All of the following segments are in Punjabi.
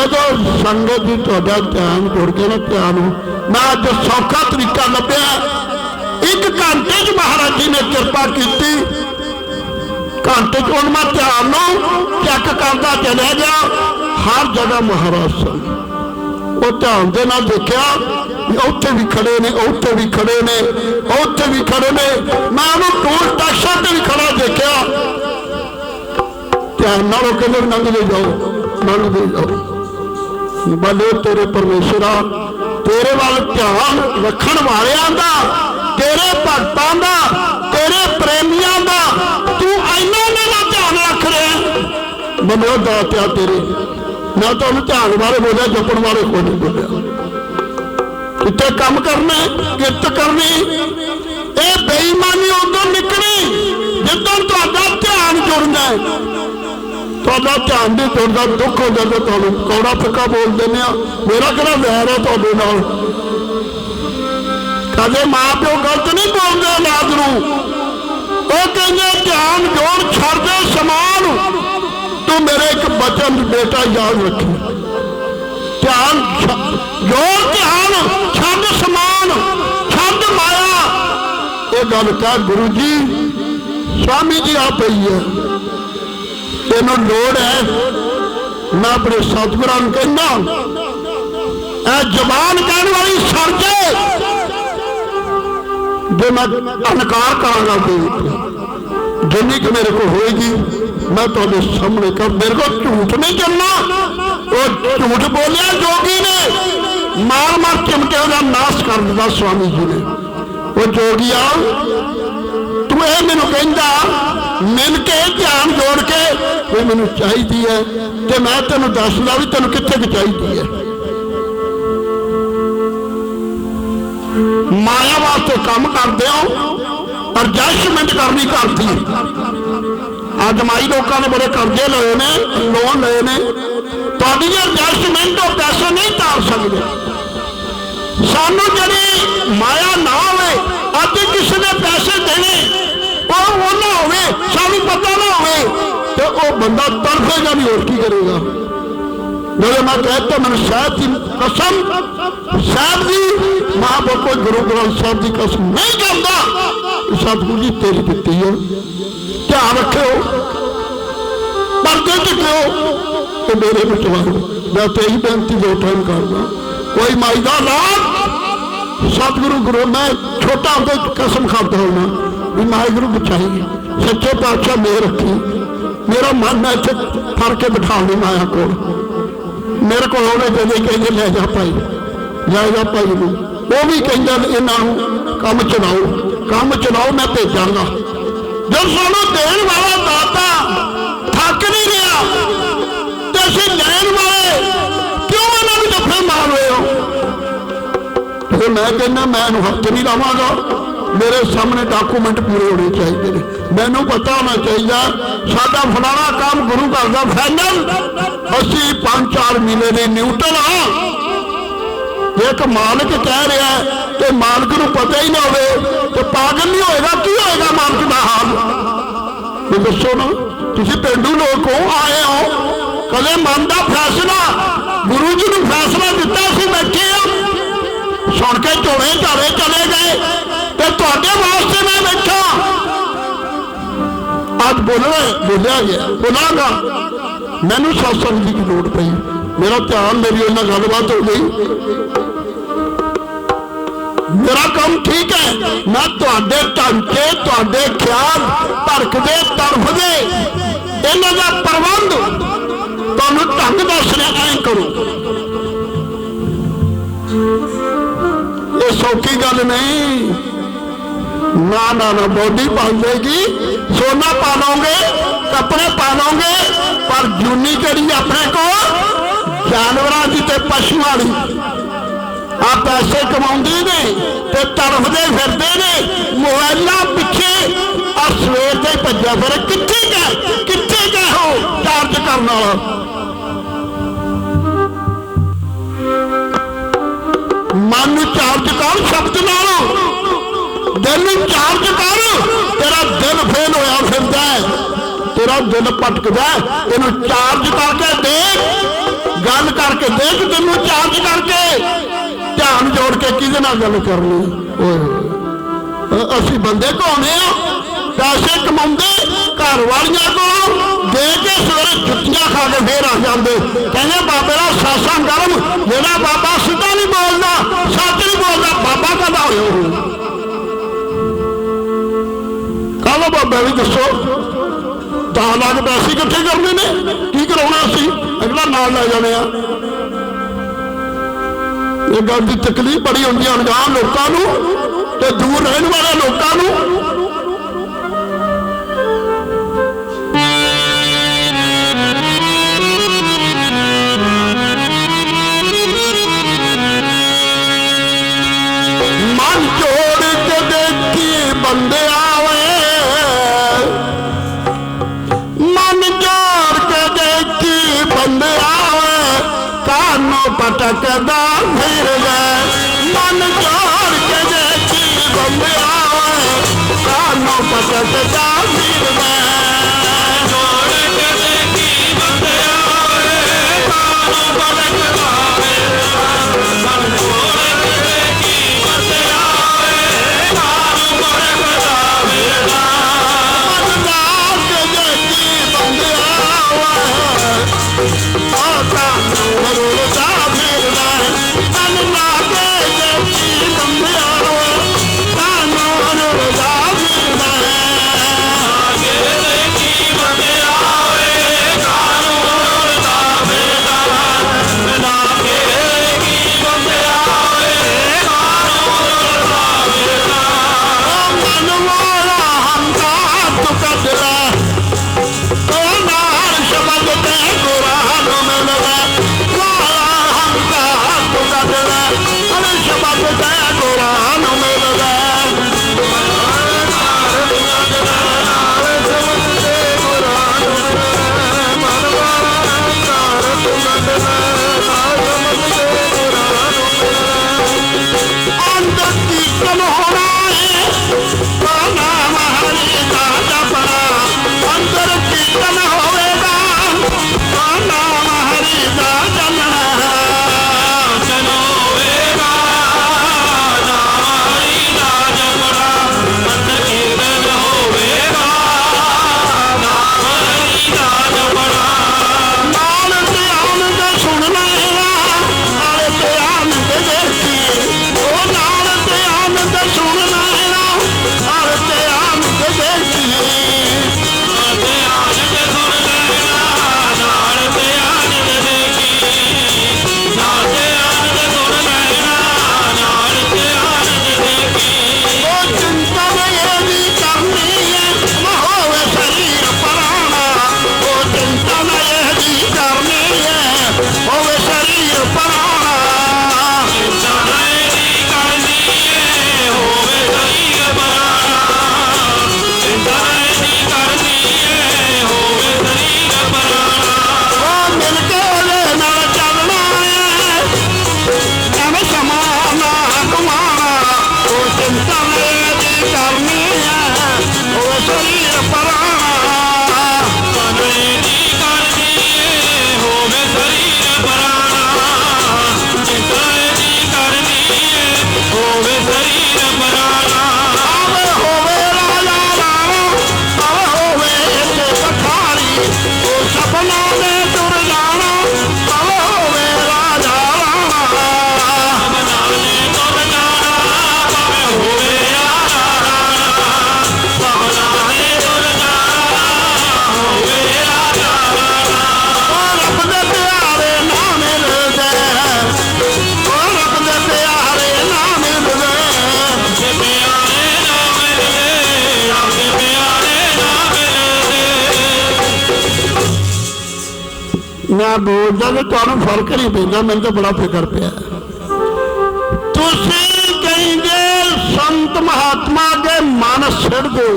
ਜਦੋਂ ਸੰਗਤ ਜੀ ਤੁਹਾਡਾ ਧਿਆਨ ਜੁੜ ਕੇ ਨਾ ਧਿਆਨ ਮੈਂ ਅੱਜ ਸੌਖਾ ਤਰੀਕਾ ਲੱਭਿਆ। ਇੱਕ ਘੰਟੇ 'ਚ ਮਹਾਰਾਜ ਜੀ ਨੇ ਕਿਰਪਾ ਕੀਤੀ। ਘੰਟੇ 'ਚ ਹੁਣ ਮੈਂ ਧਿਆਨ ਨੂੰ ਚੈੱਕ ਕਰਦਾ ਚਲਿਆ ਗਿਆ। ਹਰ ਜਗ੍ਹਾ ਮਹਾਰਾਜ ਸਨ। ਉਹ ਧਿਆਨ ਦੇ ਨਾਲ ਦੇਖਿਆ ਉੱਥੇ ਵੀ ਖੜੇ ਨੇ, ਉੱਥੇ ਵੀ ਖੜੇ ਨੇ, ਉੱਥੇ ਵੀ ਖੜੇ ਨੇ। ਮੈਂ ਉਹਨੂੰ ਟੂਲ ਟੈਕਸਾਂ ਤੇ ਵੀ ਖੜਾ ਦੇਖਿਆ। ਧਿਆਨ ਨਾਲ ਉਹ ਕਹਿੰਦੇ ਲੰਘਦੇ ਜਾਓ ਨੰਗ ਲੰਘਦੇ ਜਾਓ। ਬਲੇ ਤੇਰੇ ਪਰਮੇਸ਼ਰਾ, ਤੇਰੇ ਵੱਲ ਧਿਆਨ ਰੱਖਣ ਵਾਲਿਆਂ ਦਾ, ਤੇਰੇ ਭਗਤਾਂ ਦਾ, ਤੇਰੇ ਪ੍ਰੇਮੀਆਂ ਦਾ, ਤੂੰ ਇੰਨਾ ਮੇਰਾ ਧਿਆਨ ਰੱਖ ਰਿਹਾ। ਮੈਨੂੰ ਦਾਤਿਆ ਤੇਰੇ ਮੈਂ ਤੁਹਾਨੂੰ ਧਿਆਨ ਬਾਰੇ ਬੋਲਿਆ, ਜਪਣ ਬਾਰੇ ਕੋਈ ਨਹੀਂ ਬੋਲਿਆ। ਇੱਥੇ ਕੰਮ ਕਰਨਾ ਕਿਰਤ ਕਰਨੀ ਇਹ ਬੇਈਮਾਨੀ ਉਦੋਂ ਨਿਕਲੀ, ਜਦੋਂ ਤੁਹਾਡਾ ਧਿਆਨ ਜੁੜਦਾ ਹੈ। ਤੁਹਾਡਾ ਧਿਆਨ ਨਹੀਂ ਜੁੜਦਾ ਦੁੱਖ ਹੋ ਜਾਂਦਾ ਤੁਹਾਨੂੰ ਕੌੜਾ ਪੱਕਾ ਬੋਲ ਦਿੰਦੇ ਆ ਮੇਰਾ ਕਿਹੜਾ ਵੈਰ ਹੈ ਤੁਹਾਡੇ ਨਾਲ? ਕਦੇ ਮਾਂ ਪਿਓ ਗਲਤ ਨਹੀਂ ਬੋਲਦੇ ਔਲਾਦ ਨੂੰ। ਉਹ ਕਹਿੰਦੇ, ਧਿਆਨ ਜੋੜ, ਛੱਡ ਸਮਾਨ। ਤੂੰ ਮੇਰੇ ਇੱਕ ਬਚਨ ਬੇਟਾ ਯਾਦ ਰੱਖੀ। ਧਿਆਨ ਛ- ਜੋੜ ਧਿਆਨ, ਛੱਡ ਸਮਾਨ, ਛੱਡ ਮਾਇਆ। ਇਹ ਗੱਲ ਕਹਿ ਗੁਰੂ ਜੀ, ਸਵਾਮੀ ਜੀ ਆ ਪਈ ਹੈ। ਤੈਨੂੰ ਲੋੜ ਹੈ ਮੈਂ ਆਪਣੇ ਸਤਿਗੁਰਾਂ ਨੂੰ ਕਹਿੰਦਾ ਇਹ ਜ਼ਬਾਨ ਕਹਿਣ ਵਾਲੀ ਸੜ ਜੇ ਜੇ ਮੈਂ ਅਨਕਾਰ ਕਰਾਂਗਾ ਤੇ ਜਿੰਨੀ ਕਿ ਮੇਰੇ ਕੋਲ ਹੋਏਗੀ ਮੈਂ ਤੁਹਾਡੇ ਸਾਹਮਣੇ ਕਰ ਮੇਰੇ ਕੋਲ ਝੂਠ ਨਹੀਂ ਚੱਲਣਾ ਉਹ ਝੂਠ ਬੋਲਿਆ ਜੋਗੀ ਨੇ ਮਾਰ ਮਾਰ ਚਿਮਟੇ ਉਹਦਾ ਨਾਸ਼ ਕਰ ਦਿੱਤਾ ਸਵਾਮੀ ਜੀ ਨੇ ਉਹ ਜੋਗੀਆ ਤੂੰ ਇਹ ਮੈਨੂੰ ਕਹਿੰਦਾ, ਮਿਲ ਕੇ ਧਿਆਨ ਜੋੜ ਕੇ ਵੀ ਮੈਨੂੰ ਚਾਹੀਦੀ ਹੈ ਤੇ ਮੈਂ ਤੈਨੂੰ ਦੱਸਦਾ ਵੀ ਤੈਨੂੰ ਕਿੱਥੇ ਕੁ ਚਾਹੀਦੀ ਹੈ ਮਾਇਆ ਵਾਸਤੇ ਕੰਮ ਕਰਦੇ ਹੋ ਅਰਜੈਸਟਮੈਂਟ ਕਰਨੀ ਕਰਦੀ ਅੱਜ ਮਾਈ ਲੋਕਾਂ ਨੇ ਬੜੇ ਕਰਜ਼ੇ ਲਏ ਨੇ ਲੋਨ ਲਏ ਨੇ। ਤੁਹਾਡੀ ਜੇ ਅਰਜੈਸਟਮੈਂਟ ਉਹ ਪੈਸੇ ਨਹੀਂ ਤਾਰ ਸਕਦੇ। ਸਾਨੂੰ ਜਿਹੜੀ ਮਾਇਆ ਨਾ ਹੋਵੇ, ਅੱਜ ਕਿਸੇ ਨੇ ਪੈਸੇ ਦੇਣੇ ਹੋਵੇ ਸਾਨੂੰ ਪਤਾ ਨਾ ਹੋਵੇ ਤੇ ਉਹ ਬੰਦਾ ਤੜਫੇਗਾ ਨਹੀਂ ਹੋਰ ਕੀ ਕਰੇਗਾ ਮੇਰੇ ਮੈਂ ਕਹਿੰਦਾ ਮੈਨੂੰ ਸਾਹਿਬ ਦੀ ਕਸਮ ਸਾਹਿਬ ਦੀ ਮਾਂ ਬਾਪ ਗੁਰੂ ਗ੍ਰੰਥ ਸਾਹਿਬ ਦੀ ਕਸਮ ਨਹੀਂ ਕਰਦਾ ਇਹ ਸਤਿਗੁਰੂ ਜੀ ਤੇਰੀ ਦਿੱਤੀ ਹੈ ਧਿਆਨ ਰੱਖਿਓ ਪਰਦੇ ਚ ਕਿਉਂ ਤੇ ਮੇਰੇ ਵਿੱਚ ਵਾਰੋ ਮੈਂ ਤੇ ਹੀ ਬੇਨਤੀ ਦੋ ਟਾਈਮ ਕਰਦਾ ਕੋਈ ਮਾਈ ਦਾ ਲਾਭ ਸਤਿਗੁਰੂ ਗੁਰੂ ਮੈਂ ਛੋਟਾ ਹੁੰਦੇ ਕਸਮ ਖਾਦਾ ਹੋਣਾ ਵੀ ਵਾਹਿਗੁਰੂ ਬਚਾਈ। ਸੱਚੇ ਪਾਤਸ਼ਾਹ ਮੇਰ ਰੱਖੀ। ਮੇਰਾ ਮਨ ਮੈਂ ਇੱਥੇ ਫੜ ਕੇ ਬਿਠਾ ਲਈ ਮਾਇਆ ਕੋਲ। ਮੇਰੇ ਕੋਲ ਉਹਨੇ ਜਦੋਂ ਕਹਿੰਦੇ ਲੈ ਜਾ ਭਾਈ, ਲੈ ਜਾ ਭਾਈ ਨੂੰ। ਉਹ ਵੀ ਕਹਿੰਦਾ ਇਹਨਾਂ ਨੂੰ ਕੰਮ ਚਲਾਓ। ਕੰਮ ਚਲਾਓ, ਮੈਂ ਭੇਜਾਂਗਾ। ਜਦ ਸਾਨੂੰ ਦੇਣ ਵਾਲਾ ਦਾਤਾ ਥੱਕ ਨਹੀਂ ਰਿਹਾ, ਤੇ ਅਸੀਂ ਲੈਣ ਵਾਲੇ ਕਿਉਂ ਇਹਨਾਂ ਨੂੰ ਜੱਫੇ ਮਾਰ ਰਹੇ ਹੋ? ਫਿਰ ਮੈਂ ਕਹਿੰਦਾ, ਮੈਂ ਇਹਨੂੰ ਹੱਥ ਨਹੀਂ ਲਾਵਾਂਗਾ। ਮੇਰੇ ਸਾਹਮਣੇ ਡਾਕੂਮੈਂਟ ਪੂਰੇ ਹੋਣੇ ਚਾਹੀਦੇ ਨੇ। ਮੈਨੂੰ ਪਤਾ ਹੋਣਾ ਚਾਹੀਦਾ, ਸਾਡਾ ਫਲਾਣਾ ਕੰਮ ਗੁਰੂ ਘਰ ਦਾ ਫਾਈਨਲ ਅਸੀਂ 5-4 ਮਹੀਨੇ ਦੇ ਨਿਊਟਨ ਆ। ਇੱਕ ਮਾਲਕ ਕਹਿ ਰਿਹਾ ਤੇ ਮਾਲਕ ਨੂੰ ਪਤਾ ਹੀ ਨਾ ਹੋਵੇ, ਤੇ ਪਾਗਲ ਨਹੀਂ ਹੋਏਗਾ, ਕੀ ਹੋਏਗਾ ਮਾਲਕ ਦਾ ਹਾਲ? ਇਹ ਦੱਸੋ ਨਾ, ਤੁਸੀਂ ਪਿੰਡੂ ਲੋਕ ਹੋ, ਆਏ ਹੋ। ਕਦੇ ਮਨ ਦਾ ਫੈਸਲਾ, ਗੁਰੂ ਜੀ ਨੂੰ ਫੈਸਲਾ ਦਿੱਤਾ ਸੀ ਸੁਣ ਕੇ ਝੋਲੇ ਝਾੜੇ ਚਲੇ ਗਏ ਤੇ ਤੁਹਾਡੇ ਵਾਸਤੇ ਮੈਂ ਬੈਠਾ। ਅੱਜ ਬੋਲਣਾ ਬੋਲਿਆ ਗਿਆ। ਬੋਲਾਂਗਾ। ਮੈਨੂੰ ਸਤਸੰਗ ਦੀ ਲੋੜ ਪਈ? ਮੇਰਾ ਧਿਆਨ ਮੇਰੀ ਉਹਨਾਂ ਗੱਲਬਾਤ ਹੋ ਗਈ। ਮੇਰਾ ਕੰਮ ਠੀਕ ਹੈ। ਮੈਂ ਤੁਹਾਡੇ ਢਾਂਚੇ, ਤੁਹਾਡੇ ਖਿਆਲ ਧਰਕਦੇ ਤਰਫਦੇ ਇਹਨਾਂ ਦਾ ਪ੍ਰਬੰਧ ਤੁਹਾਨੂੰ ਢੰਗ ਦੱਸਣਾ, ਐਂ ਕਰੋ। ਇਹ ਸੌਖੀ ਗੱਲ ਨਹੀਂ। ਨਾ ਨਾ ਨਾ ਬੋਡੀ ਬਣ ਸੋਨਾ ਪਾ ਲਓਗੇ ਕੱਪੜੇ ਪਾ ਲਓਗੇ ਪਰ ਜੂਨੀ ਕਿਹੜੀ ਆਪਣੇ ਕੋਲ, ਜਾਨਵਰਾਂ ਦੀ ਤੇ ਪਸ਼ੂਆਂ ਦੀ ਆ ਪੈਸੇ ਕਮਾਉਂਦੇ ਨੇ ਤੇ ਤੜਫਦੇ ਫਿਰਦੇ ਨੇ। ਮੋਬਾਈਲਾਂ ਪਿੱਛੇ ਆ ਸਵੇਰ ਦੇ ਭੱਜਿਆ ਫਿਰ ਕਿੱਥੇ ਗਏ? ਕਿੱਥੇ ਗਏ ਹੋ ਚਾਰਜ ਕਰਨ ਵਾਲਾ? ਮਨ ਨੂੰ ਚਾਰਜ ਕਰ ਸ਼ਬਦ ਨਾਲ। ਦਿਲ ਨੂੰ ਚਾਰਜ ਕਰ, ਤੇਰਾ ਦਿਲ ਫੇਲ ਹੋਇਆ ਫਿਰਦਾ ਤੇਰਾ ਦਿਲ ਭਟਕਦਾ ਇਹਨੂੰ ਚਾਰਜ ਕਰਕੇ ਦੇਖ, ਗੱਲ ਕਰਕੇ ਦੇਖ, ਤੈਨੂੰ ਚਾਰਜ ਕਰਕੇ। ਧਿਆਨ ਜੋੜ ਕੇ ਕਿਹਦੇ ਨਾਲ ਗੱਲ ਕਰਨੀ? ਅਸੀਂ ਬੰਦੇ ਕਹਾਉਂਦੇ ਆ ਪੈਸੇ ਕਮਾਉਂਦੇ, ਘਰ ਵਾਲੀਆਂ ਕੋਲੋਂ ਦੇ ਕੇ ਸਵੇਰੇ ਜੁੱਤੀਆਂ ਖਾ ਕੇ ਫੇਰ ਆ ਜਾਂਦੇ। ਕਹਿੰਦੇ ਬਾਬੇ ਦਾ ਸਾਸਾਂ ਗਰਮ, ਜਿਹੜਾ ਬਾਬਾ ਸਿੱਧਾ ਨਹੀਂ ਬੋਲਦਾ ਸੱਚ ਨਹੀਂ ਬੋਲਦਾ ਬਾਬਾ ਕਦਾ ਬਾਬਾ ਵੀ ਦੱਸੋ ਤਾਂ ਲੱਖ ਪੈਸੇ ਇਕੱਠੇ ਕਰਨੇ ਨੇ? ਕੀ ਕਰਾਉਣਾ ਅਸੀਂ? ਅਗਲਾ ਨਾਲ ਲੈ ਜਾਣੇ ਆ। ਇਹ ਗੱਲ ਦੀ ਤਕਲੀਫ ਬੜੀ ਹੁੰਦੀ ਹੈ ਅਣਜਾਣ ਲੋਕਾਂ ਨੂੰ ਤੇ ਦੂਰ ਰਹਿਣ ਵਾਲੇ ਲੋਕਾਂ ਨੂੰ। ਦੇਖੀ ਬੰਦੇ ਆਵੇ ਮਨ ਜੋੜ ਕੇ ਦੇਖੀ ਬੰਦੇ ਆਵੇ ਕਾਨੋ ਪਟਕਦਾ ਫਿਰਦਾ ਮਨ ਜੋੜ ਕੇ ਦੇਖੀ ਬੰਦੇ ਆਵੇ ਕਾਨੋ ਪਟਕਦਾ ਫਿਰਦਾ ਜੋੜ ਕੇ ਦੇਖੀ ਬੰਦੇ ਆਵੇ ਕਾਨੋ ਪਟਕਦਾ ਅੰਦਰ ਮੈਂ ਬੋਲਦਾ ਤੇ ਤੁਹਾਨੂੰ ਫ਼ਰਕ ਨਹੀਂ ਪੈਂਦਾ, ਮੈਨੂੰ ਤਾਂ ਬੜਾ ਫਿਕਰ ਪਿਆ। ਤੁਸੀਂ ਕਹਿੰਦੇ ਸੰਤ ਮਹਾਤਮਾ ਦੇ ਮਨ ਸਿੜਦੇ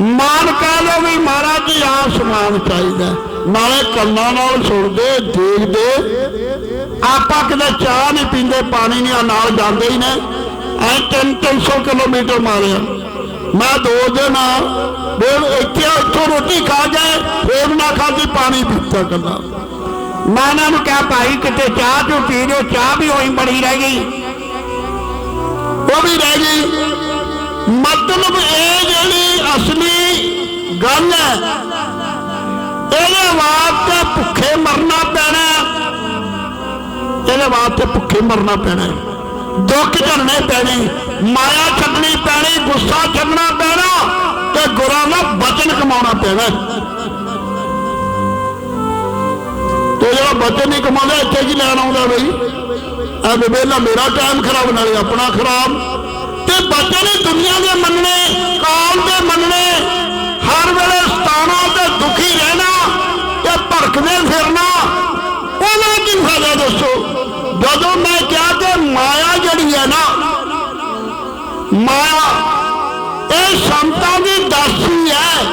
ਮਾਨ ਕਹਿ ਵੀ ਮਹਾਰਾਜ ਜੀ ਆ ਸਮਾਨ ਚਾਹੀਦਾ ਨਾਲੇ ਕੰਨਾਂ ਨਾਲ ਸੁਣਦੇ, ਦੇਖਦੇ। ਆਪਾਂ ਕਿਤੇ ਚਾਹ ਨਹੀਂ ਪੀਂਦੇ, ਪਾਣੀ ਨਹੀਂ ਨਾਲ ਜਾਂਦੇ ਹੀ ਨੇ। ਐ 300 ਕਿਲੋਮੀਟਰ ਮਾਰਿਆ ਮੈਂ ਦੋ ਦਿਨ ਫਿਰ ਇੱਥੇ ਇੱਥੋਂ ਰੋਟੀ ਖਾ ਗਏ ਫੇਰ ਨਾ ਖਾਦੀ ਪਾਣੀ ਪੀਤਾ ਕੱਲਾ ਮੈਂ ਇਹਨਾਂ ਨੂੰ ਕਿਹਾ, ਭਾਈ, ਕਿਤੇ ਚਾਹ ਚੋ ਪੀ ਲਿਓ, ਚਾਹ ਵੀ ਹੋਈ ਬਣੀ ਰਹਿ ਗਈ। ਉਹ ਵੀ ਰਹਿ ਗਈ। ਮਤਲਬ ਇਹ ਜਿਹੜੀ ਅਸਲੀ ਗੱਲ ਹੈ, ਇਹਦੇ ਵਾਸਤੇ ਭੁੱਖੇ ਮਰਨਾ ਪੈਣਾ ਇਹਦੇ ਵਾਸਤੇ ਭੁੱਖੇ ਮਰਨਾ ਪੈਣਾ ਦੁੱਖ ਝੜਨੇ ਪੈਣੇ, ਮਾਇਆ ਛੱਡਣੀ ਪੈਣੀ, ਗੁੱਸਾ ਛੱਡਣਾ ਪੈਣਾ। ਤੇ ਗੁਰਾਂ ਦਾ ਬਚਨ ਕਮਾਉਣਾ ਪੈਣਾ। ਤੇ ਜਿਹੜਾ ਬਚਨ ਨਹੀਂ ਕਮਾਉਂਦਾ, ਇੱਥੇ ਕੀ ਲੈਣ ਆਉਂਦਾ ਬਈ? ਆ ਵੇਲਾ ਮੇਰਾ ਟਾਈਮ ਖਰਾਬ, ਨਾਲੇ ਆਪਣਾ ਖਰਾਬ। ਤੇ ਬਚਨ ਦੁਨੀਆ ਦੇ ਮੰਨਣੇ ਕਾਲ ਦੇ ਮੰਨਣੇ, ਹਰ ਵੇਲੇ ਸਤਾਣਾ ਤੇ ਦੁਖੀ ਰਹਿਣਾ ਤੇ ਭੜਕਦੇ ਫਿਰਨਾ, ਉਹਨਾਂ ਕੀ ਫਾਇਦਾ ਦੱਸੋ। ਜਦੋਂ ਮੈਂ ਕਿਹਾ ਕਿ ਮਾਇਆ ਜਿਹੜੀ ਹੈ ਨਾ, ਮਾਇਆ ਇਹ ਸੰਤਾਂ ਦੀ ਦਾਸੀ ਹੈ।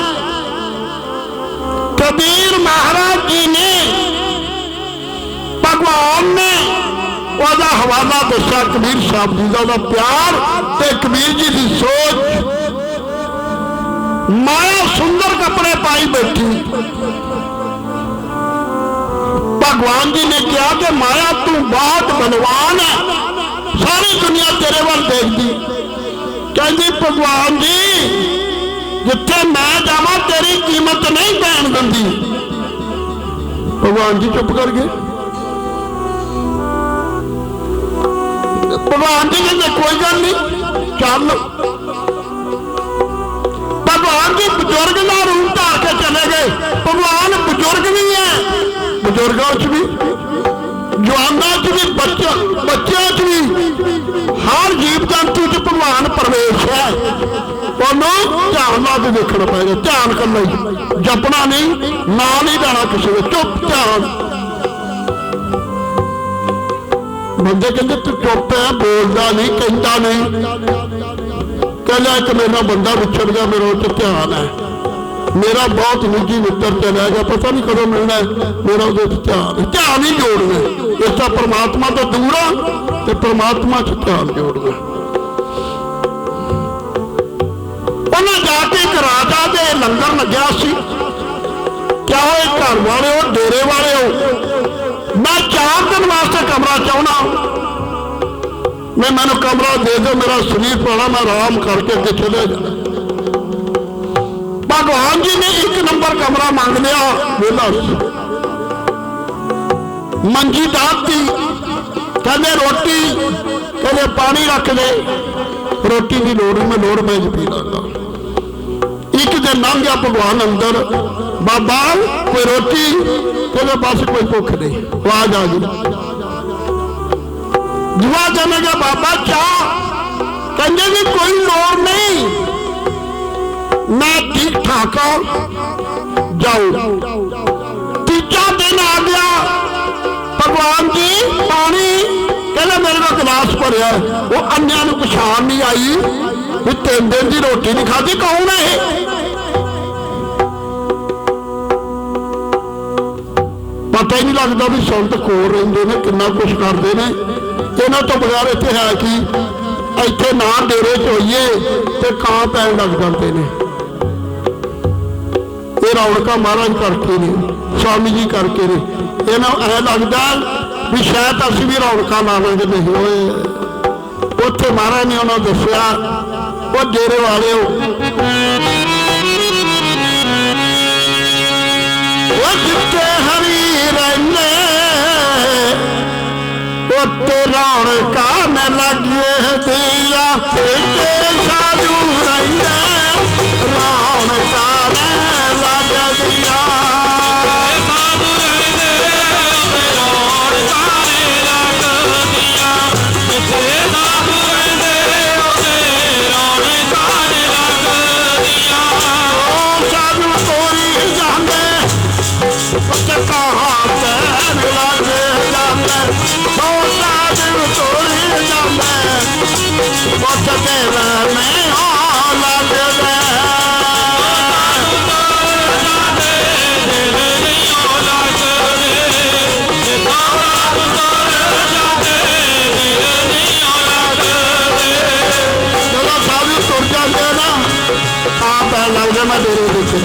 ਕਬੀਰ ਮਹਾਰਾਜ ਜੀ ਨੇ ਭਗਵਾਨ ਨੇ ਉਹਦਾ ਹਵਾਲਾ ਦੱਸਿਆ, ਕਬੀਰ ਸਾਹਿਬ ਜੀ ਦਾ ਉਹਦਾ ਪਿਆਰ ਤੇ ਕਬੀਰ ਜੀ ਦੀ ਸੋਚ। ਮਾਇਆ ਸੁੰਦਰ ਕੱਪੜੇ ਪਾਈ ਬੈਠੀ। ਭਗਵਾਨ ਜੀ ਨੇ ਕਿਹਾ ਕਿ ਮਾਇਆ ਤੂੰ ਬਹੁਤ ਬਲਵਾਨ ਹੈ। ਸਾਰੀ ਦੁਨੀਆ ਤੇਰੇ ਵੱਲ ਦੇਖਦੀ। ਕਹਿੰਦੀ, ਭਗਵਾਨ ਜੀ, ਜਿੱਥੇ ਮੈਂ ਜਾਵਾਂ, ਤੇਰੀ ਕੀਮਤ ਨਹੀਂ ਪੈਣ ਦਿੰਦੀ। ਭਗਵਾਨ ਜੀ ਚੁੱਪ ਕਰ ਗਏ। ਭਗਵਾਨ ਜੀ ਕਹਿੰਦੇ, ਕੋਈ ਗੱਲ ਨਹੀਂ, ਚੱਲ। ਭਗਵਾਨ ਜੀ ਬਜ਼ੁਰਗ ਦਾ ਰੂਪ ਧਾਰ ਕੇ ਚਲੇ ਗਏ। ਭਗਵਾਨ ਬਜ਼ੁਰਗ ਵੀ ਹੈ, ਬਜ਼ੁਰਗਾਂ 'ਚ ਵੀ, ਜਵਾਨਾਂ 'ਚ ਵੀ ਬੱਚਾ ਬੱਚਿਆਂ 'ਚ ਵੀ। ਹਰ ਜੀਵ ਜੰਤੂ 'ਚ ਭਗਵਾਨ ਪ੍ਰਵੇਸ਼ ਹੈ। ਉਹਨੂੰ ਧਿਆਨ ਨਾਲ ਦੇਖਣਾ ਪਏਗਾ, ਧਿਆਨ ਕਰਨਾ ਹੀ। ਜਪਣਾ ਨਹੀਂ, ਨਾਂ ਨਹੀਂ ਲੈਣਾ ਕਿਸੇ ਦੇ, ਚੁੱਪ ਧਿਆਨ। ਬੰਦੇ ਕਹਿੰਦੇ ਤੂੰ ਚੁੱਪ ਹੈ, ਬੋਲਦਾ ਨਹੀਂ, ਕਹਿੰਦਾ ਨਹੀਂ। ਕਹਿੰਦਾ ਇੱਕ ਮੇਰਾ ਬੰਦਾ ਵਿਛੜ ਗਿਆ, ਮੇਰਾ ਉਹ ਧਿਆਨ ਹੈ। ਮੇਰਾ ਬਹੁਤ ਨਿੱਜੀ ਮਿੱਤਰ ਚਲਾ ਗਿਆ, ਪਤਾ ਨਹੀਂ ਕਦੋਂ ਮਿਲਣਾ ਮੇਰਾ ਉਹਦੇ 'ਚ ਧਿਆਨ ਧਿਆਨ ਹੀ ਜੋੜਨਾ ਇਸ ਦਾ ਪ੍ਰਮਾਤਮਾ ਤੋਂ ਦੂਰ ਆ ਤੇ ਪਰਮਾਤਮਾ 'ਚ ਧਿਆਨ ਜੋੜਨਾ ਉਹਨਾਂ ਜਾ ਕੇ ਇੱਕ ਰਾਜਾ ਦੇ ਲੰਗਰ ਲੱਗਿਆ ਸੀ। ਕਿਆ ਹੋਏ ਘਰ ਹੋ, ਡੇਰੇ ਵਾਲੇ ਹੋ? ਮੈਂ ਚਾਰ ਦਿਨ ਵਾਸਤੇ ਕਮਰਾ ਚਾਹੁੰਦਾ ਮੈਂ ਮੈਨੂੰ ਕਮਰਾ ਦੇ ਦਿਓ, ਮੇਰਾ ਸਰੀਰ ਪਾਣਾ ਮੈਂ ਆਰਾਮ ਕਰਕੇ ਅੱਗੇ ਚਲੇ ਜਾਣਾ ਭਗਵਾਨ ਜੀ ਨੇ ਇੱਕ ਨੰਬਰ ਕਮਰਾ ਮੰਗ ਲਿਆ, ਵੇਲਾ ਮੰਜੀ ਦਾਤੀ। ਕਹਿੰਦੇ ਰੋਟੀ, ਕਹਿੰਦੇ ਪਾਣੀ ਰੱਖ ਦੇ। ਰੋਟੀ ਦੀ ਲੋੜ ਨਹੀਂ ਮੈਂ ਲੋੜ ਮੈਂ ਪੀ ਲਾਂਗਾ ਇੱਕ ਦਿਨ ਲੰਘ ਗਿਆ ਭਗਵਾਨ ਅੰਦਰ। ਬਾਬਾ, ਕੋਈ ਰੋਟੀ? ਕਹਿੰਦੇ ਬਸ ਕੋਈ ਭੁੱਖ ਨਹੀਂ। ਆਵਾਜ਼ ਆ ਗਈ। ਦੁਆ ਜਾਣੇਗਾ ਬਾਬਾ ਚਾਹ ਕਹਿੰਦੇ ਵੀ ਕੋਈ ਲੋੜ ਨਹੀਂ। ਮੈਂ ਠੀਕ ਠਾਕ ਹਾਂ। ਜਾਓ। ਭਗਵਾਨ ਜੀ, ਪਾਣੀ, ਕਹਿੰਦਾ ਮੇਰੇ ਨਾਲ ਗਲਾਸ ਭਰਿਆ। ਉਹ ਅੰਨਿਆਂ ਨੂੰ ਪਛਾਣ ਨਹੀਂ ਆਈ ਵੀ ਤਿੰਨ ਦਿਨ ਦੀ ਰੋਟੀ ਨਹੀਂ ਖਾਧੀ, ਕੌਣ ਹੈ ਇਹ? ਪਤਾ ਹੀ ਨਹੀਂ ਲੱਗਦਾ ਵੀ ਸੰਤ ਕੋਲ ਰਹਿੰਦੇ ਨੇ, ਕਿੰਨਾ ਕੁਝ ਕਰਦੇ ਨੇ। ਇਹਨਾਂ ਤੋਂ ਬਗੈਰ ਇੱਥੇ ਹੈ ਕੀ? ਇੱਥੇ ਨਾ ਡੇਰੇ ਚ ਹੋਈਏ ਤੇ ਕਾਂ ਪੈਣ ਲੱਗ ਜਾਂਦੇ ਨੇ। ਇਹ ਰੌਣਕਾਂ ਮਹਾਰਾਜ ਕਰਕੇ ਨੇ। ਸਵਾਮੀ ਜੀ ਕਰਕੇ ਨੇ। ਇਹਨਾਂ ਐ ਲੱਗਦਾ ਵੀ ਸ਼ਾਇਦ ਅਸੀਂ ਵੀ ਰੌਣਕਾਂ ਲਾਵਾਂਗੇ। ਨਹੀਂ ਹੋਏ ਉੱਥੇ ਮਹਾਰਾਜ ਨੇ ਉਹਨਾਂ ਦੱਸਿਆ, ਉਹ ਡੇਰੇ ਵਾਲਿਓ। ਉਹ ਜਿੱਥੇ ਹਰੀ ਰਹਿੰਦੇ ਉੱਤੇ ਰੌਣਕਾਂ ਨ ਲੱਗੀਏ। লাল জামা বেরিয়ে দেখুন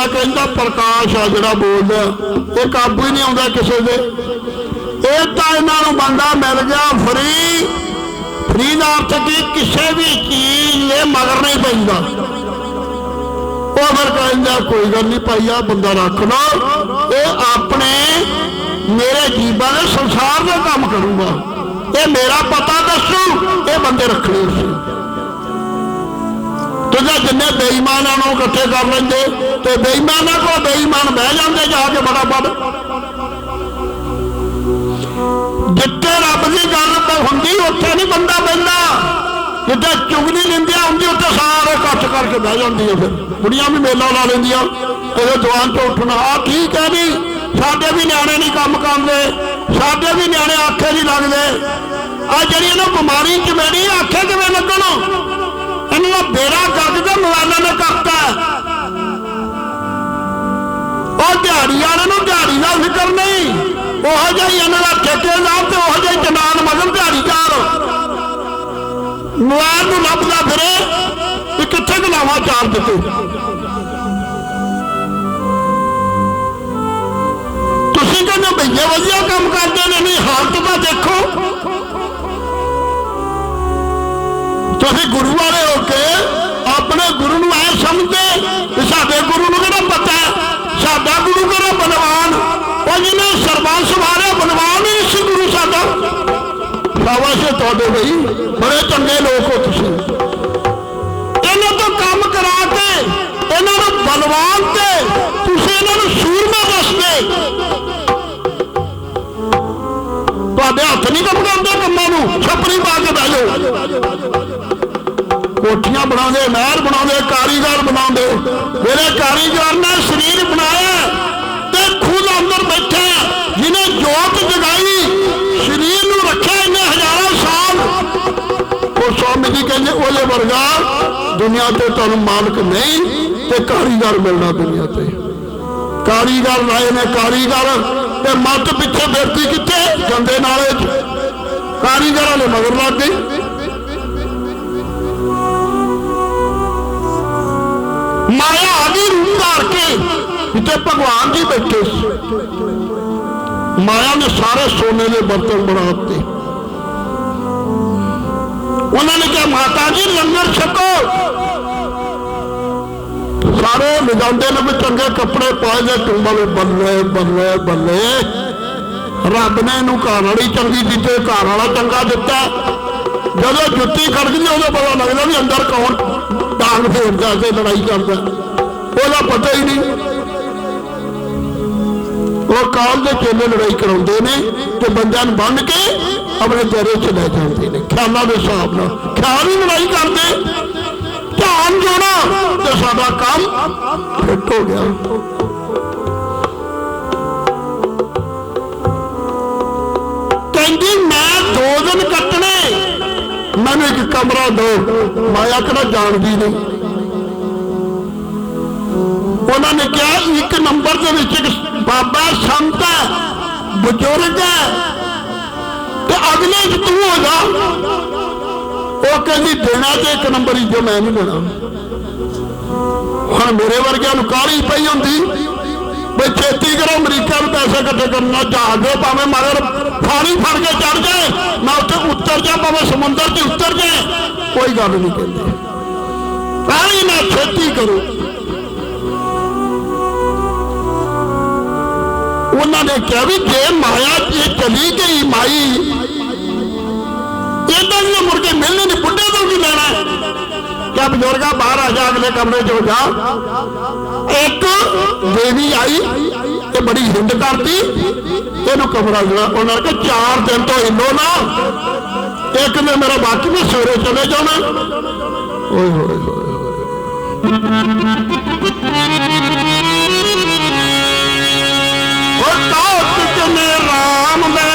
ਮੈਂ ਕਹਿੰਦਾ ਪ੍ਰਕਾਸ਼ ਆ ਜਿਹੜਾ ਬੋਲਦਾ, ਇਹ ਕਾਬੂ ਹੀ ਨਹੀਂ ਆਉਂਦਾ ਕਿਸੇ ਦੇ। ਇਹ ਤਾਂ ਇਹਨਾਂ ਨੂੰ ਬੰਦਾ ਮਿਲ ਗਿਆ ਫਰੀ ਫਰੀ ਦਾ ਅਰਥ ਕੀ? ਕਿਸੇ ਵੀ ਚੀਜ਼ ਦੇ ਮਗਰ ਨਹੀਂ ਪੈਂਦਾ। ਉਹ ਫਿਰ ਕਹਿੰਦਾ, ਕੋਈ ਗੱਲ ਨਹੀਂ ਭਾਈ ਆ ਬੰਦਾ ਰੱਖ ਲਓ ਇਹ ਆਪਣੇ ਮੇਰੇ ਜੀਵਾਂ ਦੇ ਸੰਸਾਰ ਦਾ ਕੰਮ ਕਰੂਗਾ। ਇਹ ਮੇਰਾ ਪਤਾ ਦੱਸੂ, ਇਹ ਬੰਦੇ ਰੱਖਣੇ ਸੀ ਤੁਸੀਂ ਜਿੰਨੇ ਬੇਈਮਾਨਾਂ ਨੂੰ ਇਕੱਠੇ ਕਰ ਲੈਂਦੇ, ਤੇ ਬੇਈਮਾਨਾਂ ਕੋਲ ਬੇਈਮਾਨ ਬਹਿ ਜਾਂਦੇ ਜਾ ਕੇ ਬੜਾ ਬੜ ਜਿੱਥੇ ਰੱਬ ਦੀ ਗੱਲ ਤਾਂ ਹੁੰਦੀ, ਉੱਥੇ ਨਹੀਂ ਬੰਦਾ ਬੈਠਦਾ ਜਿੱਥੇ ਚੁਗਲੀ ਨਿੰਦਿਆ ਹੁੰਦੀ, ਉੱਥੇ ਸਾਰੇ ਇਕੱਠ ਕਰਕੇ ਬਹਿ ਜਾਂਦੀ ਹੈ ਫਿਰ। ਬੁੜੀਆਂ ਵੀ ਮੇਲਾ ਲਾ ਲੈਂਦੀਆਂ ਇਹਦੇ ਜਵਾਨ ਤੋਂ ਉੱਠਣਾ ਆ ਠੀਕ ਹੈ ਨਹੀਂ ਸਾਡੇ ਵੀ ਨਿਆਣੇ ਨਹੀਂ ਕੰਮ ਕਰਦੇ, ਸਾਡੇ ਵੀ ਨਿਆਣੇ ਆਖੇ ਨਹੀਂ ਲੱਗਦੇ। ਆ ਜਿਹੜੀ ਇਹਨੂੰ ਬਿਮਾਰੀ ਚਮੇੜੀ ਆਖੇ ਕਿਵੇਂ ਲੱਗਣ? ਇਹਨਾਂ ਦਾ ਬੇੜਾ ਗਰਦ ਕੇ ਮਵਾਲਾਂ ਨੇ ਕਰਤਾ ਉਹ ਦਿਹਾੜੀ ਵਾਲੇ ਨੂੰ ਦਿਹਾੜੀ ਦਾ ਫਿਕਰ ਨਹੀਂ। ਉਹ ਜਿਹਾ ਇਹਨਾਂ ਦਾ ਠੇਕੇਦਾਰ ਤੇ ਉਹ ਜਿਹਾ ਹੀ ਜਨਾਨ ਮਗਰ ਦਿਹਾੜੀਦਾਰ। ਮੋਬਾਈਲ ਨੂੰ ਲੱਭਦਾ ਫਿਰੇ, ਵੀ ਕਿੱਥੇ ਗਲਾਵਾ ਚਾਰ ਦਿੱਤੇ। ਤੁਸੀਂ ਕਹਿੰਦੇ ਭਈਏ ਵਧੀਆ ਕੰਮ ਕਰਦੇ ਨੇ, ਨਹੀਂ, ਹਾਲਤ ਤਾਂ ਦੇਖੋ। ਤੁਸੀਂ ਗੁਰੂ ਵਾਲੇ ਹੋ ਕੇ ਆਪਣੇ ਗੁਰੂ ਨੂੰ ਐ ਸਮਝਦੇ ਕਿ ਸਾਡੇ ਗੁਰੂ ਨੂੰ ਕਿਹੜਾ ਪਤਾ ਸਾਡਾ ਗੁਰੂ ਕਿਹੜਾ ਬਲਵਾਨ? ਉਹ ਜਿਹਨੇ ਸਰਬੰਸ ਸਵਾਰਿਆ, ਬਲਵਾਨ ਹੀ ਸੀ ਗੁਰੂ ਸਾਡਾ। ਸ਼ਾਬਾਸ਼ ਹੈ ਤੁਹਾਡੇ ਬਈ ਬੜੇ ਚੰਗੇ ਲੋਕ ਹੋ ਤੁਸੀਂ। ਇਹਨਾਂ ਤੋਂ ਕੰਮ ਕਰਾ ਕੇ, ਇਹਨਾਂ ਨੂੰ ਬਲਵਾਨ ਤੇ ਤੁਸੀਂ ਇਹਨਾਂ ਨੂੰ ਸੂਰਮਾ ਦੱਸਦੇ। ਤੁਹਾਡੇ ਹੱਥ ਨਹੀਂ ਕੰਮ ਕਰਦੇ ਕੰਮਾਂ ਨੂੰ ਛੱਪੜੀ ਪਾ ਕੇ ਬਹਿ ਜਾਓ। ਕੋਠੀਆਂ ਬਣਾਉਂਦੇ, ਮਹਿਲ ਬਣਾਉਂਦੇ, ਕਾਰੀਗਰ ਬਣਾਉਂਦੇ। ਮੇਰੇ ਕਾਰੀਗਰ ਨੇ ਸਰੀਰ ਬਣਾਇਆ ਤੇ ਖੁਦ ਅੰਦਰ ਬੈਠਾ, ਜਿਹਨੇ ਜੋਤ ਜਗਾਈ, ਸਰੀਰ ਨੂੰ ਰੱਖਿਆ ਇੰਨੇ ਹਜ਼ਾਰਾਂ ਸਾਲ। ਉਹ ਸਵਾਮੀ ਜੀ ਕਹਿੰਦੇ, ਉਹਦੇ ਵਰਗਾ ਦੁਨੀਆ ਤੇ ਤੁਹਾਨੂੰ ਮਾਲਕ ਨਹੀਂ ਤੇ ਕਾਰੀਗਰ ਮਿਲਣਾ ਦੁਨੀਆ ਤੇ। ਕਾਰੀਗਰ ਲਾਏ ਨੇ ਕਾਰੀਗਰ ਤੇ ਮੱਤ ਪਿੱਛੇ ਫਿਰਦੀ ਕਿੱਥੇ? ਗੰਦੇ ਨਾਲੇ 'ਚ। ਕਾਰੀਗਰ ਵਾਲੇ ਮਗਰ ਲੱਗ ਗਈ। ਮਾਇਆ ਆ ਗਈ ਰੂਪ ਧਾਰ ਕੇ ਜਿੱਥੇ ਭਗਵਾਨ ਜੀ ਬੈਠੇ ਸੀ। ਮਾਇਆ ਨੇ ਸਾਰੇ ਸੋਨੇ ਦੇ ਬਰਤਨ ਬਣਾ ਦਿੱਤੇ। ਉਹਨਾਂ ਨੇ ਕਿਹਾ, ਮਾਤਾ ਜੀ, ਲੰਗਰ ਛਕੋ। ਸਾਰੇ ਲਿਜਾਂਦੇ ਨੇ ਵੀ ਚੰਗੇ ਕੱਪੜੇ ਪਾਏ ਦੇ ਟੁੰਬਲ ਬੱਲੇ ਬੱਲੇ ਬੱਲੇ ਰੱਬ ਨੇ ਇਹਨੂੰ ਘਰ ਵਾਲੀ ਚੰਗੀ ਦਿੱਤੇ, ਘਰ ਵਾਲਾ ਚੰਗਾ ਦਿੱਤਾ। ਜਦੋਂ ਜੁੱਤੀ ਖੜਕਦੀ ਉਹਦਾ ਪਤਾ ਲੱਗਦਾ ਵੀ ਅੰਦਰ ਕੌਣ ਡਾਂਗ ਫੇਰਦਾ ਤੇ ਲੜਾਈ ਕਰਦਾ। ਉਹਦਾ ਪਤਾ ਹੀ ਨਹੀਂ। ਉਹ ਕਾਲ ਦੇ ਚੇਲੇ ਲੜਾਈ ਕਰਾਉਂਦੇ ਨੇ, ਤੇ ਬੰਦਿਆਂ ਨੂੰ ਬੰਨ ਕੇ ਆਪਣੇ ਘਰੇ ਚ ਲੈ ਜਾਂਦੇ ਨੇ। ਖਿਆਲਾਂ ਦੇ ਹਿਸਾਬ ਨਾਲ। ਖਿਆਲ ਹੀ ਲੜਾਈ ਕਰਦੇ। ਧਿਆਨ ਜੋਣਾ ਤੇ ਸਾਡਾ ਕੰਮ ਫਿੱਟ ਹੋ ਗਿਆ। ਕਹਿੰਦੀ, ਮੈਂ ਦੋ ਦਿਨ ਕੱਟ ਮੈਨੂੰ ਇੱਕ ਕਮਰਾ ਦਿਓ। ਮਾਇਆ ਕਿਹੜਾ ਜਾਣਦੀ ਨਹੀਂ। ਉਹਨਾਂ ਨੇ ਕਿਹਾ, ਇੱਕ ਨੰਬਰ ਦੇ ਵਿੱਚ ਇੱਕ ਬਾਬਾ ਸੰਤ ਹੈ, ਬਜ਼ੁਰਗ ਹੈ। ਤੇ ਅਗਲੇ ਚ ਤੂੰ ਹੋ ਜਾ। ਉਹ ਕਹਿੰਦੀ, ਦੇਣਾ ਤੇ ਇੱਕ ਨੰਬਰ ਹੀ ਜੋ ਮੈਂ ਨਹੀਂ ਦੇਣਾ। ਹੁਣ ਮੇਰੇ ਵਰਗਿਆਂ ਨੂੰ ਕਾਹਲੀ ਪਈ ਹੁੰਦੀ? ਬਈ ਛੇਤੀ ਕਰੋ, ਅਮਰੀਕਾ ਨੂੰ ਪੈਸੇ ਇਕੱਠੇ ਕਰਨਾ ਜਹਾਜ਼ ਦੇ ਭਾਵੇਂ ਮਗਰ ਫਾਣੀ ਫੜ ਕੇ ਚੜ ਜਾਏ ਮੈਂ ਉੱਥੇ ਉੱਤਰ ਜਾ ਭਾਵੇਂ ਸਮੁੰਦਰ 'ਚ ਉੱਤਰ ਜਾਏ। ਕੋਈ ਗੱਲ ਨਹੀਂ ਕਹਿੰਦੇ। ਕਾਹਲੀ ਨਾ ਛੇਤੀ ਕਰੋ। ਉਹਨਾਂ ਨੇ ਕਿਹਾ ਵੀ ਜੇ ਮਾਇਆ ਜੇ ਚਲੀ ਗਈ ਮਾਈ ਇਦਾਂ ਦੀ ਮੁੜ ਕੇ ਮਿਲਣੇ ਨਹੀਂ, ਬੁੱਢੇ ਤੋਂ ਕੀ ਲੈਣਾ ਕਿਆ ਬਜ਼ੁਰਗਾ ਬਾਹਰ ਆ ਜਾ, ਅਗਲੇ ਕਮਰੇ 'ਚ ਹੋ ਜਾ। ਇੱਕ ਦੇਵੀ ਆਈ ਤੇ ਬੜੀ ਹਿੰਦ ਕਰਤੀ ਇਹਨੂੰ ਕਮਰਾ ਦੇਣਾ। ਉਹਨਾਂ ਨੇ ਕਿਹਾ ਚਾਰ ਦਿਨ ਤੋਂ ਹਿੱਲੋ ਨਾ, ਇੱਕ ਨੇ ਮੇਰਾ ਬਾਕੀ ਵੀ ਸਵੇਰੇ ਚਲੇ ਜਾਣਾ। ਓਏ ਹੋਏ ਹੋਏ ਉਹ ਤਾਤ ਜਨੇ ਰਾਮ ਮੈਂ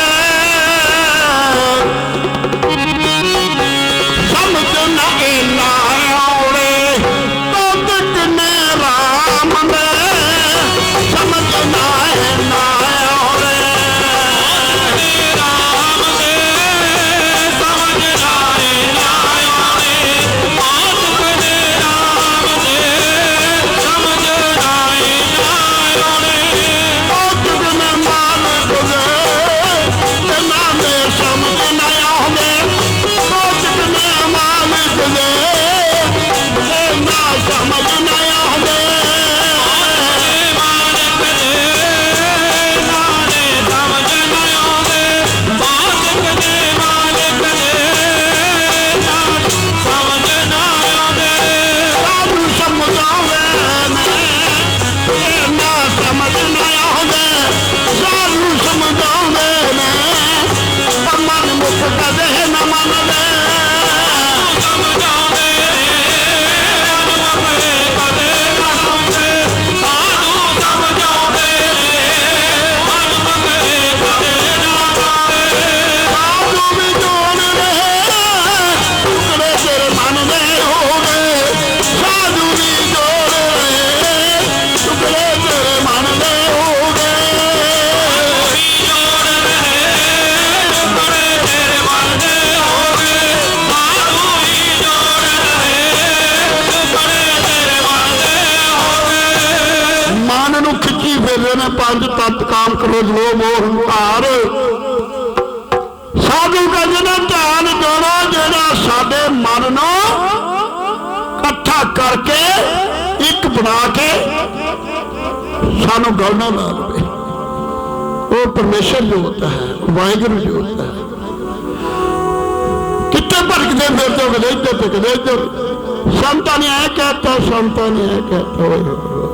ਕਾਮ ਕ੍ਰੋਧ ਲੋਭ ਮੋਹ ਹੰਕਾਰ ਸਾਧੂ ਕਹਿੰਦੇ ਨੇ, ਧਿਆਨ ਦੇਣਾ ਜਿਹੜਾ ਸਾਡੇ ਮਨ ਨੂੰ ਇਕੱਠਾ ਕਰਕੇ ਇੱਕ ਬਣਾ ਕੇ ਸਾਨੂੰ ਗੱਲ ਨਾ ਲਾ ਲਵੇ ਉਹ ਪਰਮੇਸ਼ਰ ਜੋਤ ਹੈ, ਵਾਹਿਗੁਰੂ ਜੋਤ ਹੈ। ਕਿੱਥੇ ਭਟਕਦੇ ਫਿਰਦੇ ਹੋ ਕਦੇ ਇੱਧਰ ਤੇ ਕਦੇ ਇੱਧਰ ਸੰਤਾਂ ਨੇ ਐ ਕਹਤਾ, ਸੰਤਾਂ ਨੇ ਇਹ ਕਹਤਾ, ਓਏ ਹੋਏ।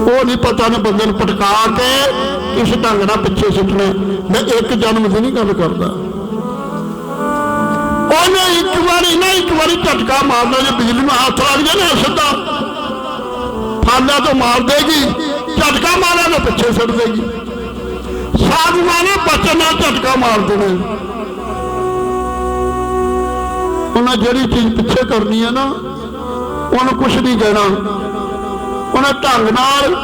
ਉਹ ਨਹੀਂ ਪਤਾ ਨੇ ਬੰਦੇ ਨੂੰ ਪਟਕਾ ਕੇ ਕਿਸ ਢੰਗ ਨਾਲ ਪਿੱਛੇ ਸੁੱਟਣਾ। ਮੈਂ ਇੱਕ ਜਨਮ ਦੀ ਨਹੀਂ ਗੱਲ ਕਰਦਾ। ਉਹਨੇ ਇੱਕ ਵਾਰੀ ਨਾ ਇੱਕ ਵਾਰੀ ਝਟਕਾ ਮਾਰਨਾ ਜੇ ਬਿਜਲੀ ਨੂੰ ਹੱਥ ਲੱਗ ਜਾਏ ਨਾ ਸਿੱਧਾ। ਫਾਲਾ ਤੋਂ ਮਾਰ ਦੇਗੀ, ਝਟਕਾ ਮਾਰਿਆ ਤਾਂ ਪਿੱਛੇ ਸੁੱਟ ਦੇਗੀ। ਸਾਧੂਆਂ ਨੇ ਬਚਨ ਨਾਲ ਝਟਕਾ ਮਾਰ ਦੇਣਾ। ਉਹਨਾਂ ਜਿਹੜੀ ਚੀਜ਼ ਪਿੱਛੇ ਕਰਨੀ ਹੈ ਨਾ, ਉਹਨੂੰ ਕੁਝ ਨਹੀਂ ਦੇਣਾ ਉਹਨੇ ਢੰਗ ਨਾਲ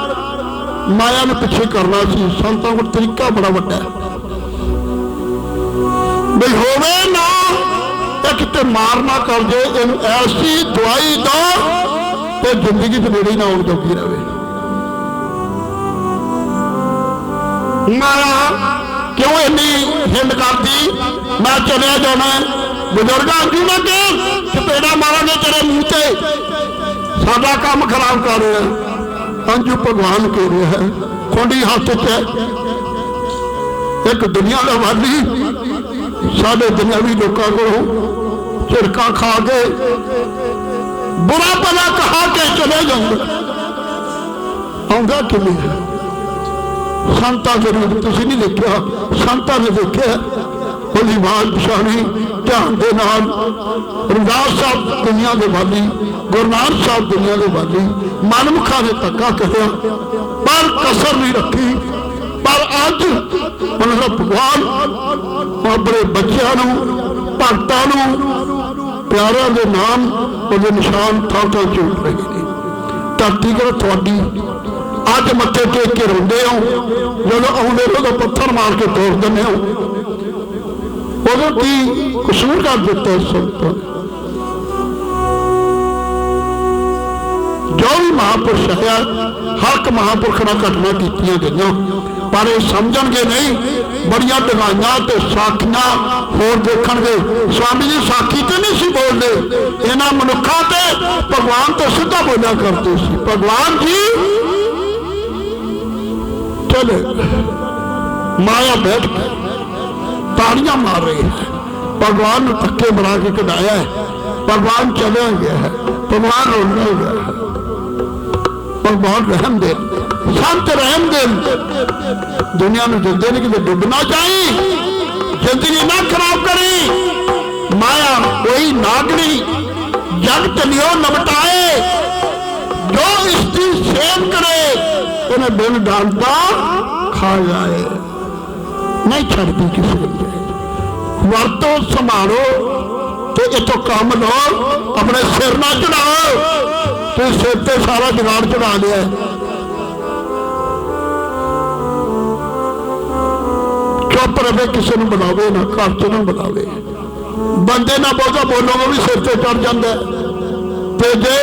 ਮਾਇਆ ਨੂੰ ਪਿੱਛੇ ਕਰਨਾ ਸੀ। ਸੰਤਾਂ ਕੋਲ ਤਰੀਕਾ ਬੜਾ ਵੱਡਾ ਹੈ। ਬਈ ਹੋਵੇ ਨਾ, ਤੇ ਕਿਤੇ ਮਾਰ ਨਾ ਕਰ ਜੇ, ਇਹਨੂੰ ਐਸੀ ਦਵਾਈ ਦੋ ਤੇ ਜ਼ਿੰਦਗੀ ਚ ਨੇੜੇ ਨਾ ਆਉਣ ਜੋਗੀ ਰਵੇ। ਮਾਇਆ ਕਿਉਂ ਇੰਨੀ ਹਿੰਡ ਕਰਦੀ? ਮੈਂ ਚਲਿਆ ਜਾਣਾ ਬਜ਼ੁਰਗਾਂ ਜੀ ਨਾ ਕਿ ਚਪੇੜਾ ਮਾਰਾਂਗੇ ਤੇਰੇ ਮੂੰਹ ਤੇ। ਸਾਡਾ ਕੰਮ ਖਰਾਬ ਕਰ ਰਿਹਾ। ਅੰਜੂ ਭਗਵਾਨ ਕਹਿ ਰਿਹਾ ਹੈ? ਖੋਡੀ ਹੱਥ 'ਚ ਇੱਕ ਦੁਨੀਆ ਦਾ ਵਾਲੀ ਸਾਡੇ ਦੁਨਿਆਵੀ ਲੋਕਾਂ ਕੋਲੋਂ ਝਿੜਕਾਂ ਖਾ ਕੇ, ਬੁਰਾ ਭਲਾ ਕਹਾ ਕੇ ਚਲੇ ਜਾਂਦੇ। ਆਉਂਦਾ ਕਿਵੇਂ ਹੈ? ਸੰਤਾਂ ਦੇ ਰੂਪ ਤੁਸੀਂ ਨਹੀਂ ਦੇਖਿਆ। ਸੰਤਾਂ ਨੇ ਦੇਖਿਆ ਉਹਦੀ ਬਾਤ ਪਛਾਣੀ, ਧਿਆਨ ਦੇ ਨਾਲ। ਰਮਦਾਸ ਸਾਹਿਬ ਦੁਨੀਆ ਦੇ ਵਾਲੀ ਗੁਰੂ ਨਾਨਕ ਸਾਹਿਬ ਦੁਨੀਆ ਦੇ ਵਾਲੀ ਮਨਮੁਖਾਂ ਨੇ ਧੱਕਾ ਕਰਿਆ, ਪਰ ਕਸਰ ਨਹੀਂ ਰੱਖੀ। ਪਰ ਅੱਜ ਉਹਨਾਂ ਭਗਵਾਨ ਆਪਣੇ ਬੱਚਿਆਂ ਨੂੰ, ਭਗਤਾਂ ਨੂੰ, ਪਿਆਰਿਆਂ ਦੇ ਨਾਮ ਉਹਦੇ ਨਿਸ਼ਾਨ ਥਾਂ ਥਾਂ ਝੂਟ ਰਹੇ ਨੇ। ਧਰਤੀ ਕਰ ਤੁਹਾਡੀ, ਅੱਜ ਮੱਥੇ ਟੇਕ ਕੇ ਰੋਂਦੇ ਹੋ, ਜਦੋਂ ਆਉਂਦੇ ਹੋ ਤਾਂ ਪੱਥਰ ਮਾਰ ਕੇ ਤੋੜ ਦਿੰਦੇ ਹੋ। ਉਦੋਂ ਕੀ ਕਸੂਰ ਕਰ ਦਿੱਤਾ ਇਸ ਜੋ ਵੀ ਮਹਾਪੁਰਸ਼ ਹੈ ਹਰ ਇੱਕ ਮਹਾਪੁਰਖ ਨਾਲ ਘਟਨਾ ਕੀਤੀਆਂ ਗਈਆਂ। ਪਰ ਇਹ ਸਮਝਣਗੇ ਨਹੀਂ, ਬੜੀਆਂ ਡਗਾਈਆਂ ਤੇ ਸਾਖੀਆਂ ਹੋਰ ਦੇਖਣਗੇ। ਸਵਾਮੀ ਜੀ, ਸਾਖੀ ਤੇ ਨਹੀਂ ਸੀ ਬੋਲਦੇ। ਇਹਨਾਂ ਮਨੁੱਖਾਂ ਤੇ ਭਗਵਾਨ ਤੋਂ ਸਿੱਧਾ ਬੋਲਿਆ ਕਰਦੇ ਸੀ। ਭਗਵਾਨ ਜੀ, ਚਲੇ, ਮਾਇਆ ਬੈਠ ਕੇ ਤਾੜੀਆਂ ਮਾਰ ਰਹੀ ਹੈ ਭਗਵਾਨ ਨੂੰ ਧੱਕੇ ਬਣਾ ਕੇ ਕਢਾਇਆ ਹੈ। ਭਗਵਾਨ ਚਲਿਆ ਗਿਆ ਹੈ। ਭਗਵਾਨ ਰੋਣਾ ਗਿਆ ਹੈ। ਭਗਵਾਨ ਰਹਿਮ ਦੇ ਸੰਤ ਰਹਿਮ ਦੇ ਦੁਨੀਆ ਨੂੰ ਜਿੰਦੇ ਨੇ ਕਿਤੇ ਡੁੱਬਣਾ ਚਾਹੀ ਜ਼ਿੰਦਗੀ ਨਾ ਖਰਾਬ ਕਰੀ। ਮਾਇਆ ਕੋਈ ਨਾਗਣੀ ਜਗਤ ਲਿਓ ਨਮਟਾਏ। ਜੋ ਇਸ ਦੀ ਸੇਵ ਕਰੇ, ਉਹਨੇ ਬਿਨ ਡਾਂਟਾ ਖਾ ਜਾਏ। ਨਹੀਂ ਛੱਡਦੀ ਕਿਸੇ ਨੂੰ। ਵਰਤੋਂ ਸੰਭਾਲੋ ਤੇ ਇਤੋਂ ਕੰਮ ਲਓ, ਆਪਣੇ ਸਿਰ ਨਾ ਚੜਾਓ। ਤੇ ਸਿਰ ਤੇ ਸਾਰਾ ਜਗਾੜ ਚੜਾ ਲਿਆ। ਚੁੱਪ ਰਵੇ, ਕਿਸੇ ਨੂੰ ਬੁਲਾਵੇ ਨਾ, ਘਰ ਚ ਨਾ ਬੁਲਾਵੇ। ਬੰਦੇ ਨਾਲ ਬਹੁਤਾ ਬੋਲੋਗੇ ਵੀ ਸਿਰ ਤੇ ਚੜ ਜਾਂਦਾ। ਤੇ ਜੇ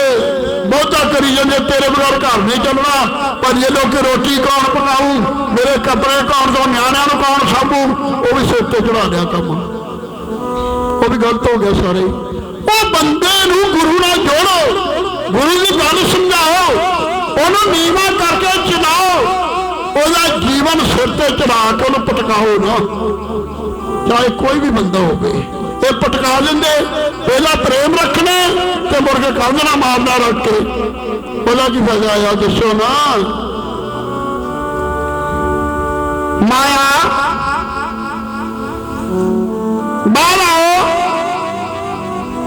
ਬਹੁਤਾ ਕਰੀ ਜਾਂਦੇ, ਤੇਰੇ ਬਗੈਰ ਘਰ ਨਹੀਂ ਚੱਲਣਾ। ਪਰ ਇਹ ਲੋਕ ਰੋਟੀ ਕੌਣ ਪਕਾਊ ਮੇਰੇ ਕੱਪੜੇ ਕੌਣ ਦੋ, ਨਿਆਣਿਆਂ ਨੂੰ ਕੌਣ ਸਾਂਭੂ, ਉਹ ਵੀ ਸਿਰ ਤੇ ਚੜਾ ਲਿਆ ਕੰਮ। ਉਹ ਵੀ ਗਲਤ ਹੋ ਗਿਆ ਸਾਰੇ ਉਹ ਬੰਦੇ ਨੂੰ ਗੁਰੂ ਨਾਲ ਜੋੜੋ, ਗੁਰੂ ਦੀ ਗੱਲ ਸਮਝਾਓ, ਉਹਨੂੰ ਨੀਵਾ ਕਰਕੇ ਚਲਾਓ, ਉਹਦਾ ਜੀਵਨ ਸਿਰ ਤੇ ਚੜਾ ਕੇ ਉਹਨੂੰ ਪਟਕਾਓ ਨਾ। ਚਾਹੇ ਕੋਈ ਵੀ ਬੰਦਾ ਹੋਵੇ। ਇਹ ਪਟਕਾ ਦਿੰਦੇ। ਪਹਿਲਾਂ ਪ੍ਰੇਮ ਰੱਖਣਾ ਤੇ ਮੁੜ ਕੇ ਕੰਧ ਨਾ ਮਾਰਨਾ ਰੱਖ ਕੇ। ਉਹਦਾ ਕੀ ਫਾਇਦਾ ਆ, ਦੱਸੋ ਨਾ। ਮਾਇਆ, ਬਾਹਰ ਆਓ।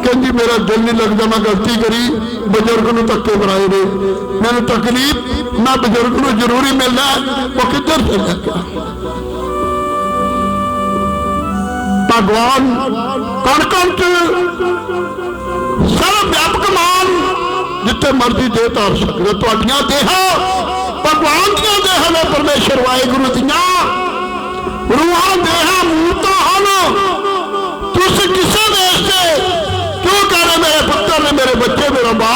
ਕਹਿੰਦੀ, ਮੇਰਾ ਦਿਲ ਨਹੀਂ ਲੱਗਦਾ, ਮੈਂ ਗਲਤੀ ਕਰੀ, ਬਜ਼ੁਰਗ ਨੂੰ ਧੱਕੇ ਬਣਾਏ ਨੇ। ਮੈਨੂੰ ਤਕਲੀਫ, ਮੈਂ ਬਜ਼ੁਰਗ ਨੂੰ ਜ਼ਰੂਰੀ ਮਿਲਣਾ ਉਹ ਕਿੱਧਰ ਚਲਾ ਗਿਆ? ਭਗਵਾਨ ਕਣ ਚ ਸਰਵ ਵਿਆਪਕ ਮਾਨ ਜਿੱਥੇ ਮਰਜ਼ੀ ਦੇ ਧਾਰ ਸਕਦੇ, ਤੁਹਾਡੀਆਂ ਦੇਹਾਂ ਭਗਵਾਨ ਦੀਆਂ ਦੇਹਾਂ ਨੇ ਪਰਮੇਸ਼ਰ, ਵਾਹਿਗੁਰੂ ਦੀਆਂ। ਰੂਹਾਂ ਦੇਹਾਂ ਮੂਰਤਾਂ ਹਨ। ਤੁਸੀਂ ਕਿਸੇ ਦੇਸ਼ ਤੇ ਕਿਉਂ ਕਹ ਰਹੇ ਮੇਰੇ ਪੁੱਤਰ ਨੇ ਮੇਰੇ ਬੱਚੇ, ਮੇਰਾ ਬਾਪ?